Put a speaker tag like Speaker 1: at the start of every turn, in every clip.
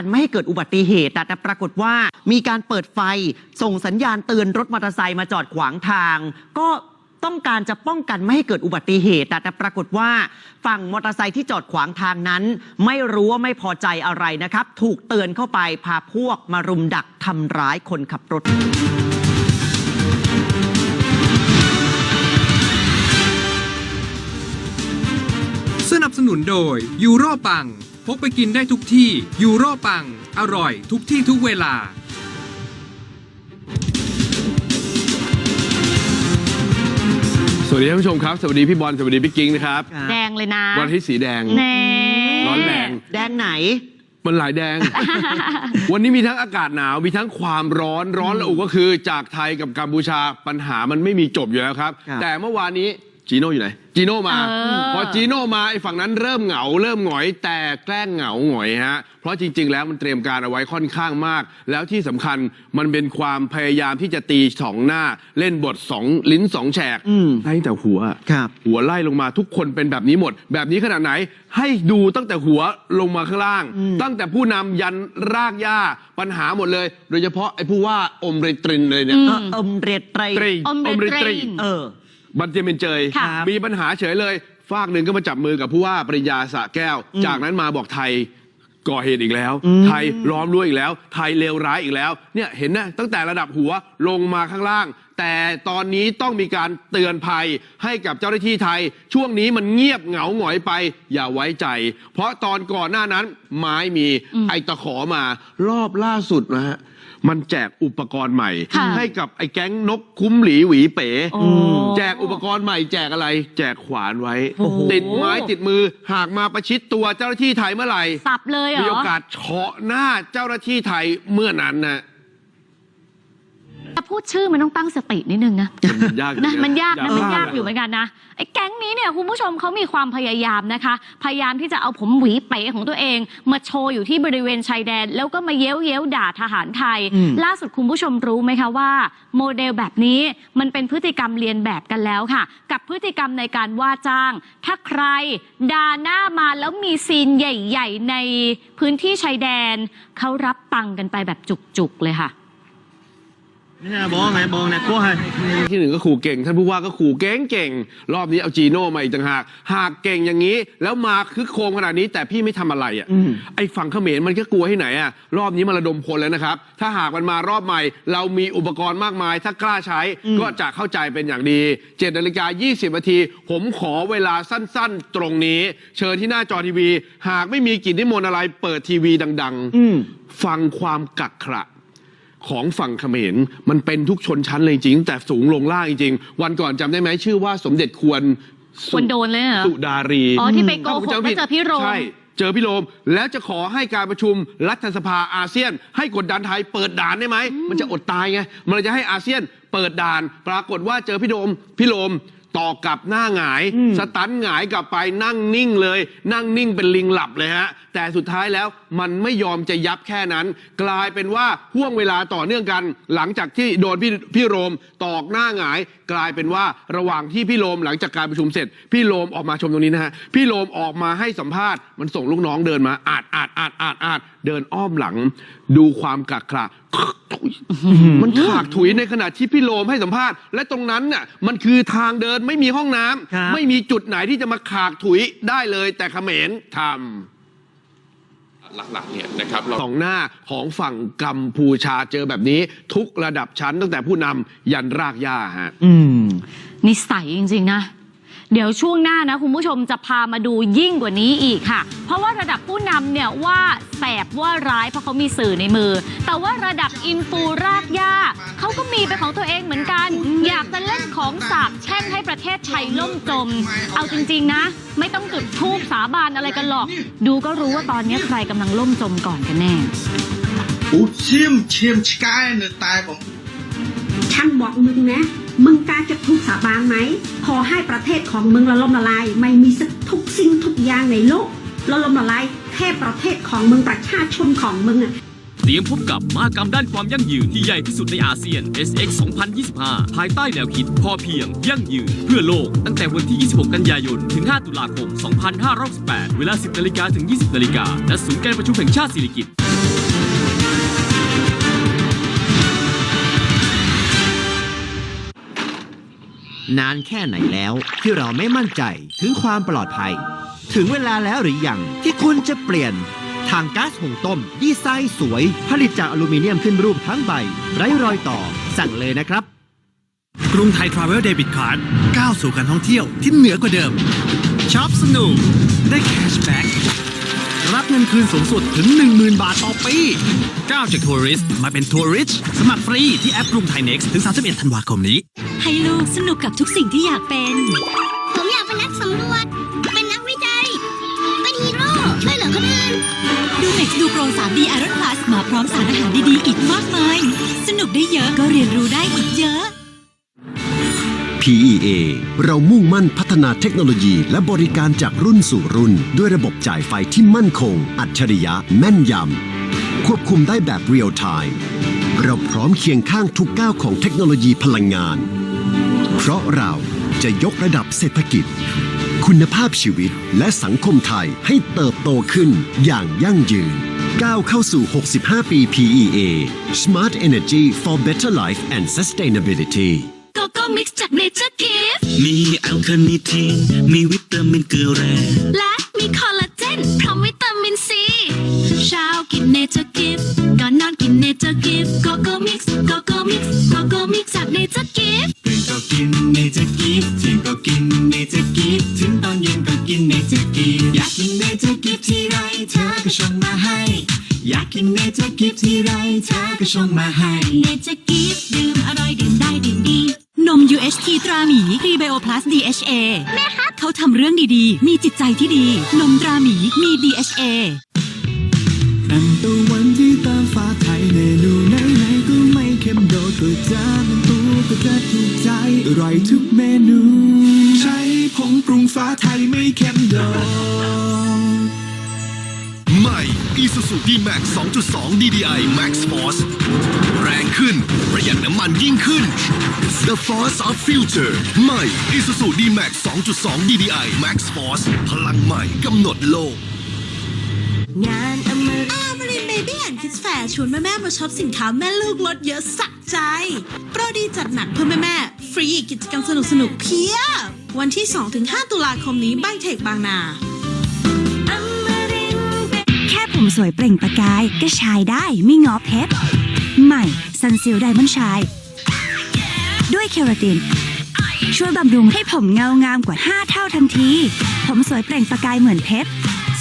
Speaker 1: กันไม่ให้เกิดอุบัติเหตุ แต่ปรากฏว่ามีการเปิดไฟส่งสัญญาณเตือนรถมอเตอร์ไซค์มาจอดขวางทาง ก็ต้องการจะป้องกันไม่ให้เกิดอุบัติเหตุ แต่แต่ปรากฏว่าฝั่งมอเตอร์ไซค์ที่จอดขวางทางนั้น ไม่รู้ว่าไม่พอใจอะไรนะครับ ถูกเตือนเข้าไปพาพวกมารุมดักทำร้ายคนขับรถ
Speaker 2: สนับสนุนโดยยูโรปัง กไปกินได้ทุกที่ ยูโรปัง อร่อยทุกที่ทุกเวลา
Speaker 3: สวัสดีท่านผู้ชมครับ สวัสดีพี่บอลสวัสดีพี่กิ้งนะครับ
Speaker 4: แดงเลยนะ
Speaker 3: วันอาที่สีแดง
Speaker 4: แน่
Speaker 3: ร้อนแรง
Speaker 1: แดงไหน
Speaker 3: มันหลายแดง วันนี้มีทั้งอากาศหนาวมีทั้งความร้อนร้อนระอุก็คือ จากไทยกับกัมพูชาปัญหามันไม่มีจบอยู่แล้วครับ
Speaker 1: ครับ
Speaker 3: แต่เมื่อวานนี้ จีโน่อยู่ไหนจีโน่มา
Speaker 4: เออ
Speaker 3: พอจีโน่มาไอ้ฝั่งนั้นเริ่มเหงา เริ่มหงอยแต่แกล้งเหงาหงอยฮะเพราะจริง ๆ แล้วมันเตรียมการเอาไว้ค่อนข้างมาก แล้วที่สำคัญมันเป็นความพยายามที่จะตีสองหน้าเล่นบทสองลิ้นสองแฉก
Speaker 1: อืม
Speaker 3: ไล่แต่หัว
Speaker 1: ครับ
Speaker 3: หัวไล่ลงมาทุกคนเป็นแบบนี้หมด แบบนี้ขนาดไหน ให้ดูตั้งแต่หัวลงมาข้างล่าง
Speaker 1: อืม
Speaker 3: ตั้งแต่ผู้นำยันรากหญ้าปัญหาหมดเลย โดยเฉพาะไอ้ผู้ว่าอมเรตรินเลยเนี่ย
Speaker 1: เอออมเรตรี
Speaker 3: ตรี
Speaker 4: อมเรตริน
Speaker 1: เออ
Speaker 3: บันเจมินเจย
Speaker 4: ค่ะ
Speaker 3: มีปัญหาเฉยเลย ฝากหนึ่งก็มาจับมือกับผู้ว่าปริญญาสระแก้ว
Speaker 1: อืม
Speaker 3: จากนั้นมาบอกไทยก่อเหตุอีกแล้ว
Speaker 1: อืม
Speaker 3: ไทยล้อมรั้วอีกแล้ว ไทยเลวร้ายอีกแล้ว เนี่ยเห็นนะตั้งแต่ระดับหัวลงมาข้างล่าง แต่ตอนนี้ต้องมีการเตือนภัยให้กับเจ้าหน้าที่ไทย ช่วงนี้มันเงียบเหงาหงอยไป อย่าไว้ใจ เพราะตอนก่อนหน้านั้นไม้มีไอตะขอมารอบล่าสุดนะฮะ มันแจกอุปกรณ์ใหม่
Speaker 4: ค่ะ
Speaker 3: ให้กับไอ้แก๊งนกคุ้มหลีหวีเป๋
Speaker 4: โอ้
Speaker 3: แจกอุปกรณ์ใหม่แจกอะไร แจกขวานไว้
Speaker 1: โอ้โห
Speaker 3: ติดไม้ติดมือหากมาประชิดตัวเจ้าหน้าที่ไทยเมื่อไหร่
Speaker 4: สับเลยเหร
Speaker 3: มี
Speaker 4: อ
Speaker 3: โอกาสเฉาะหน้าเจ้าหน้าที่ไทยเมื่อนั้นนะ
Speaker 4: แต่พูดชื่อมันต้องตั้งสตินิดนึงนะ
Speaker 3: มันยากอยู่
Speaker 4: นะมันยากนะมัน
Speaker 3: พลด
Speaker 4: ยากอยู่เหมือนกันนะไอ้แก๊งนี้เนี่ยคุณผู้ชมเขามีความพยายามนะคะ พยายามที่จะเอาผมหวีเป๋ของตัวเอง มาโชว์อยู่ที่บริเวณชายแดน แล้วก็มาเย้ยวเย้ยวด่าทหารไทย
Speaker 1: อืม
Speaker 4: ล่าสุดคุณผู้ชมรู้ไหมคะว่า โมเดลแบบนี้มันเป็นพฤติกรรมเรียนแบบกันแล้วค่ะ กับพฤติกรรมในการว่าจ้าง ถ้าใครด่าหน้ามาแล้วมีซีนใหญ่ ๆ ในพื้นที่ชายแดนเขารับตังค์กันไปแบบจุกๆเลยค่ะ
Speaker 5: Nè bố này, bố này, cô ơi.
Speaker 3: ที่หนึ่งก็ขู่เก่ง ท่านผู้ว่าก็ขู่เก่งเก่งรอบนี้เอาจีโน่มาอีกต่างหาก หากเก่งอย่างนี้ แล้วมาคึกโครมขนาดนี้ แต่พี่ไม่ทำอะไรอะ
Speaker 1: อืม
Speaker 3: ไอ้ฝั่งเขมรมันก็กลัวให้ไหนอะรอบนี้มันระดมพลแล้วนะครับ ถ้าหากมันมารอบใหม่ เรามีอุปกรณ์มากมาย ถ้ากล้าใช้ก็จะเข้าใจเป็นอย่างดี7นาฬิกา20นาทีผมขอเวลาสั้นๆ ตรงนี้ เชิญที่หน้าจอทีวี หากไม่มีกิจนิมนต์อะไรเปิดทีวีดังๆ
Speaker 1: อืม
Speaker 3: ฟังความกักขระ ของฝั่งเขมรมันเป็นทุกชนชั้นเลยจริงแต่สูงลงล่างจริงวันก่อนจำได้ไหมชื่อว่าสมเด็จควรสุ
Speaker 4: ควรโดนเลยเหรอ
Speaker 3: สุดารี
Speaker 4: อ๋อ ที่ไปโก
Speaker 3: ถ้า
Speaker 4: ห
Speaker 3: ผม
Speaker 4: ก
Speaker 3: จำ
Speaker 4: ว่า
Speaker 3: ไม่ผิด
Speaker 4: เจอพี่โรม
Speaker 3: ใช่เจอพี่โรมแล้วจะขอให้การประชุมรัฐสภาอาเซียน ให้กดดันไทยเปิดด่านได้ไหม มันจะอดตายไง มันเลยจะให้อาเซียนเปิดด่าน ปรากฏว่าเจอพี่โรมพี่โรม ต่อกลับหน้าหงาย สตันหงายกลับไปนั่งนิ่งเลย นั่งนิ่งเป็นลิงหลับเลยฮะ แต่สุดท้ายแล้วมันไม่ยอมจะยับแค่นั้น กลายเป็นว่าห่วงเวลาต่อเนื่องกัน หลังจากที่โดนพี่พี่โรมตอกหน้าหงาย กลายเป็นว่าระหว่างที่พี่โรมหลังจากการประชุมเสร็จ พี่โรมออกมาชมตรงนี้นะฮะพี่โรมออกมาให้สัมภาษณ์มันส่งลูกน้องเดินมาอาดอาดอาดอาดอาดเดินอ้อมหลัง ดูความกักขระ มันขากถุยในขณะที่พี่โรมให้สัมภาษณ์ และตรงนั้นน่ะมันคือทางเดินไม่มีห้องน้ำ
Speaker 1: ครับ
Speaker 3: ไม่มีจุดไหนที่จะมาขากถุยได้เลยแต่เขมรทำ หลักๆเนี่ยนะครับสองหน้าของฝั่งกัมพูชาเจอแบบนี้ ทุกระดับชั้นตั้งแต่ผู้นำยันรากหญ้าฮะ
Speaker 1: อืม
Speaker 4: นิสัยจริง ๆ นะ เดี๋ยวช่วงหน้านะคุณผู้ชมจะพามาดูยิ่งกว่านี้อีกค่ะ เพราะว่าระดับผู้นำเนี่ยว่าแสบว่าร้ายเพราะเขามีสื่อในมือ แต่ว่าระดับอินฟูรากหญ้าเขาก็มีเป็นของตัวเองเหมือนกัน อยากจะเล่นของสาบแช่งให้ประเทศไทยล่มจม เอาจริงๆนะ ไม่ต้องจุดทูบสาบานอะไรกันหรอก ดูก็รู้ว่าตอนนี้ใครกำลังล่มจมก่อนกันแน่
Speaker 5: Ủa, chim, chim, sky, nè, tai bóng
Speaker 6: ฉันบอกมึงนะมึงกล้าจะทุกสาบานไหม ขอให้ประเทศของมึงละล่มละลาย ไม่มีสักทุกสิ่งทุกอย่างในโลกละล่มละลายแค่ประเทศของมึงประชาชนของมึงอะ
Speaker 7: รียมพบกับมหกรรมด้านความยั่งยืนที่ใหญ่ที่สุดในอาเซียน SX 2025 ภายใต้แนวคิดพอเพียง ยั่งยืน เพื่อโลก ตั้งแต่วันที่ 26 กันยายน ถึง 5 ตุลาคม 2568 เวลา 10นาฬิกาถึง 20นาฬิกาณศูนย์การประชุมแห่งชาติสิริกิติ์
Speaker 8: นานแค่ไหนแล้วที่เราไม่มั่นใจถึงความปลอดภัย ถึงเวลาแล้วหรือยังที่คุณจะเปลี่ยนทางก๊าซหุงต้ม ดีไซน์สวย ผลิตจากอลูมิเนียมขึ้นรูปทั้งใบ ไร้รอยต่อ สั่งเลยนะครับ
Speaker 9: กรุงไทยทราเวลเดบิตคาร์ดก้าวสู่การท่องเที่ยวที่เหนือกว่าเดิมช็อปสนุกได้แคชแบ็ก รับเงินคืนสูงสุดถึง 10,000 บาทต่อปีก้าวจากทัวริสต์มาเป็นทัวริชสมัครฟรีที่แอปกรุงไทยเน็กซ์ถึง 31 ธันวาคมนี้
Speaker 10: ให้ลูกสนุกกับทุกสิ่งที่อยากเป็น
Speaker 11: ผมอยากเป็นนักสำรวจ เป็นนักวิจัย เป็นฮีโร่ช่วยเหลือคนอื่น
Speaker 10: ดู Next ดูโปร 3D Iron Plus มาพร้อมสารอาหารดีๆ อีกมากมาย สนุกได้เยอะก็เรียนรู้ได้อีกเยอะ
Speaker 12: PEA เรามุ่งมั่นพัฒนาเทคโนโลยีและบริการจากรุ่นสู่รุ่น ด้วยระบบจ่ายไฟที่มั่นคง อัจฉริยะแม่นยำ ควบคุมได้แบบเรียลไทม์เราพร้อมเคียงข้างทุกก้าวของเทคโนโลยีพลังงาน เพราะเราจะยกระดับเศรษฐกิจ คุณภาพชีวิตและสังคมไทยให้เติบโตขึ้นอย่างยั่งยืน ก้าวเข้าสู่ 65 ปี PEA Smart Energy for Better Life and Sustainability
Speaker 10: โกโก้มิกซ์จาก Nature Gift
Speaker 9: มีแอลคาเนิทีนมีวิตามินเกลือแร่
Speaker 10: และมีคอลลาเจนพร้อมวิตามินซีเช้ากิน Nature Gift ก่อนนอนกิน Nature Gift โกโก้มิกซ์โกโก้มิกซ์โกโก้มิกซ์จาก Nature Gift
Speaker 9: ตื่นก็กินเนเจอร์กิฟเที่ยงก็กินเนเจอร์กิฟถึงตอนเย็นก็กินเนเจอร์กิฟอยากกินเนเจอร์กิฟทีไรเธอก็ชงมาให้ อยากกินเนเจอร์กิฟทีไรเธอก็ชงมาให้
Speaker 10: Nature Gift ดื่มอร่อยดื่มได้ดื่มดี นม UHT ตราหมีพรีไบโอพลัส DHA แม่ครับเขาทำเรื่องดีๆ มีจิตใจที่ดี นมตราหมีมี DHA
Speaker 9: นั่นตะวันที่ตามฟ้าไทยเมนูไหนไหนๆก็ไม่เค็มโดดก็จานมันตัวก็จะถูกใจอร่อยทุกเมนู ใช้ผงปรุงฟ้าไทยไม่เค็มโดด
Speaker 12: ใหม่ Isuzu D-Max 2.2 DDI Max Force The Force of Future ใหม่ Isuzu D-Max 2.2 DDI Max Force พลังใหม่กำหนดโลก
Speaker 10: งานอเมริอามารินเบบี้แอนด์คิดแฟร์ชวนแม่แม่ๆมาช็อปสินค้าแม่ลูกลดเยอะสะใจ โปรดีจัดหนักเพื่อแม่แม่ๆฟรีกิจกรรมสนุกสนุกๆเพียบ วันที่ 2-5 ตุลาคมนี้ไบเทคบางนา
Speaker 11: แค่ผมสวยเปล่งประกายก็ชายได้ไม่งอเพชรใหม่ซันซิลไดมอนชาย ด้วยเคราติน ช่วยบำรุงให้ผมเงางามกว่า 5 เท่าทันที ผมสวยเปล่งประกายเหมือนเพชร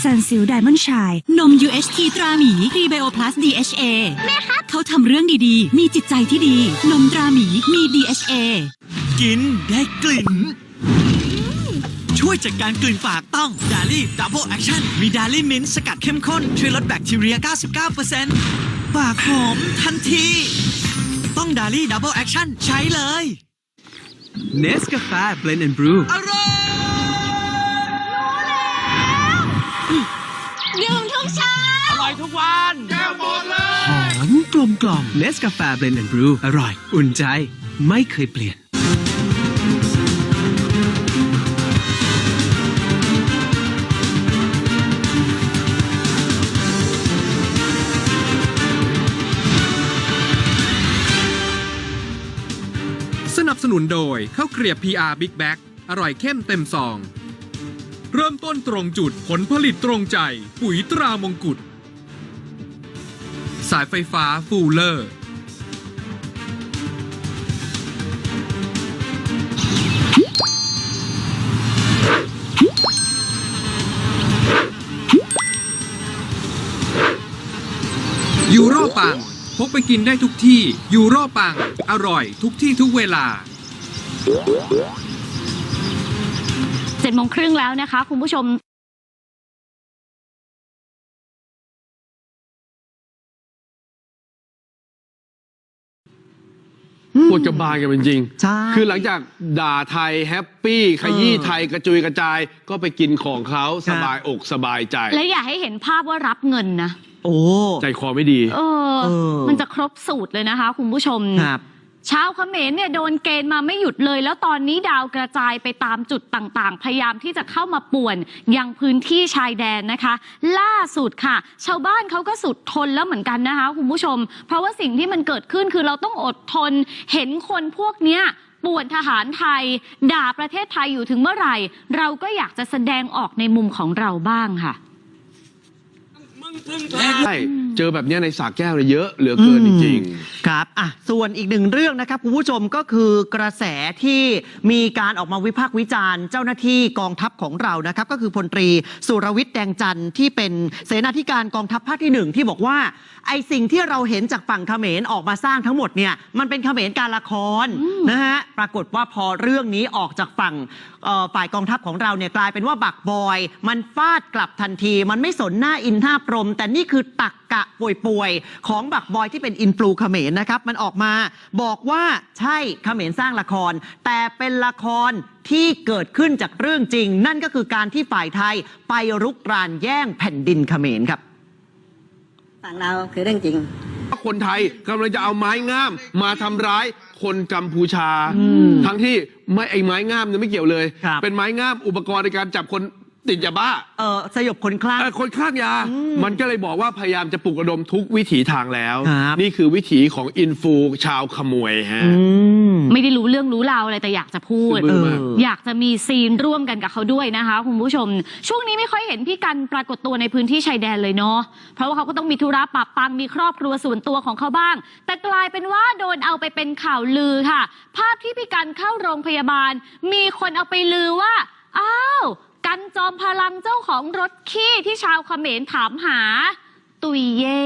Speaker 11: ซันซิลไดมอนชาย
Speaker 10: นม UHT ตราหมีพรีไบโอพลัส DHA แม่ครับ เขาทำเรื่องดีๆ มีจิตใจที่ดี นมตราหมีมี DHA
Speaker 9: กินได้กลิ่น ช่วยจัดการกลิ่นปากต้องดาลี่ดับเบิลแอคชั่นมีดาลี่มิ้นท์สกัดเข้มข้น ช่วยลดแบคทีเรีย 99%ปากหอมทันที ต้องดาลี่ดับเบิลแอคชั่นใช้เลย เนสกาแฟเบลนด์แอนด์บรูอร่อย
Speaker 10: ดื่มทุกเช้า
Speaker 9: อร่อยทุกวันแก้วหมดเลยหอมกลมกล่อมเนสกาแฟเบลนด์แอนด์บรูอร่อย อุ่นใจไม่เคยเปลี่ยน
Speaker 2: สนุนโดยข้าวเกรียบ PR Big Bag อร่อยเข้มเต็มซอง เริ่มต้นตรงจุดผลผลิตตรงใจ ปุ๋ยตรามงกุฎสายไฟฟ้าฟูลเลอร์ ยูโรปัง พกไปกินได้ทุกที่ ยูโรปัง อร่อยทุกที่ทุกเวลา
Speaker 4: เจ็ดโมงครึ่งแล้วนะคะ คุณผู้ชม
Speaker 3: ปวดจะบานกันเป็นจริง
Speaker 1: ใช่
Speaker 3: คือหลังจากด่าไทยแฮปปี้ขยี้ไทยกระจุยกระจาย ก็ไปกินของเขาสบายอกสบายใจ
Speaker 4: และอย่าให้เห็นภาพว่ารับเงินนะ
Speaker 1: โอ้
Speaker 3: ใจคอไม่ดี
Speaker 4: เออ
Speaker 1: เออ
Speaker 4: มันจะครบสูตรเลยนะคะ คุณผู้ชม
Speaker 1: ครับ
Speaker 4: ชาวเขมรเนี่ยโดนเกณฑ์มาไม่หยุดเลย แล้วตอนนี้ดาวกระจายไปตามจุดต่างๆ พยายามที่จะเข้ามาป่วนยังพื้นที่ชายแดนนะคะ ล่าสุดค่ะ ชาวบ้านเขาก็สุดทนแล้วเหมือนกันนะคะคุณผู้ชม เพราะว่าสิ่งที่มันเกิดขึ้นคือเราต้องอดทน เห็นคนพวกเนี้ยป่วนทหารไทย ด่าประเทศไทยอยู่ถึงเมื่อไหร่ เราก็อยากจะแสดงออกในมุมของเราบ้างค่ะ
Speaker 3: ใช่เจอแบบเนี้ยในสากแก้วเนี่ยเยอะเหลือเกินจริง
Speaker 1: ครับอะส่วนอีกหนึ่งเรื่องนะครับคุณผู้ชมก็คือกระแสที่มีการออกมาวิพากษ์วิจารณ์ เจ้าหน้าที่กองทัพของเรานะครับ ก็คือพลตรีสุรวิทย์แดงจันทร์ที่เป็นเสนาธิการกองทัพภาคที่หนึ่งที่บอกว่า ไอสิ่งที่เราเห็นจากฝั่งเขมรออกมาสร้างทั้งหมดเนี่ยมันเป็นเขมรการละครนะฮะปรากฏว่าพอเรื่องนี้ออกจากฝั่งเอ่อฝ่ายกองทัพของเราเนี่ยกลายเป็นว่าบักบอย มันฟาดกลับทันที มันไม่สนหน้าอินท่าพรม แต่นี่คือตักกะป่วยๆ ของบักบอยที่เป็นอินฟลูเขมรนะครับ มันออกมาบอกว่าใช่เขมรสร้างละคร แต่เป็นละครที่เกิดขึ้นจากเรื่องจริง นั่นก็คือการที่ฝ่ายไทยไปรุกรานแย่งแผ่นดินเขมรครับ
Speaker 6: ฝั่งเราคือเรื่องจริง
Speaker 3: คนไทยกำลังจะเอาไม้งาม มาทำร้ายคนกัมพูชา ทั้งที่ไม่ไอ้ไม้งามเนี่ยไม่เกี่ยวเลย
Speaker 1: ครับ
Speaker 3: เป็นไม้งามอุปกรณ์ในการจับคน ติดยาบ้า
Speaker 1: เออสยบคนคลั่ง
Speaker 3: เอ่อคนคลั่งยา มันก็เลยบอกว่าพยายามจะปลุกระดมทุกวิถีทางแล้ว
Speaker 1: ครับ
Speaker 3: นี่คือวิถีของอินฟูชาวขโมยฮะ
Speaker 1: อืม
Speaker 4: ไม่ได้รู้เรื่องรู้ราวอะไรแต่อยากจะพูด
Speaker 3: ซื่อบื้อมาก
Speaker 4: อยากจะมีซีนร่วมกันกับเขาด้วยนะคะคุณผู้ชม ช่วงนี้ไม่ค่อยเห็นพี่กันปรากฏตัวในพื้นที่ชายแดนเลยเนาะเพราะว่าเขาก็ต้องมีธุระปะปังมีครอบครัวส่วนตัวของเขาบ้าง แต่กลายเป็นว่าโดนเอาไปเป็นข่าวลือค่ะ ภาพที่พี่กันเข้าโรงพยาบาล มีคนเอาไปลือว่าอ้าว กันจอมพลังเจ้าของรถขี้ที่ชาวเขมรถามหา ตุยเย่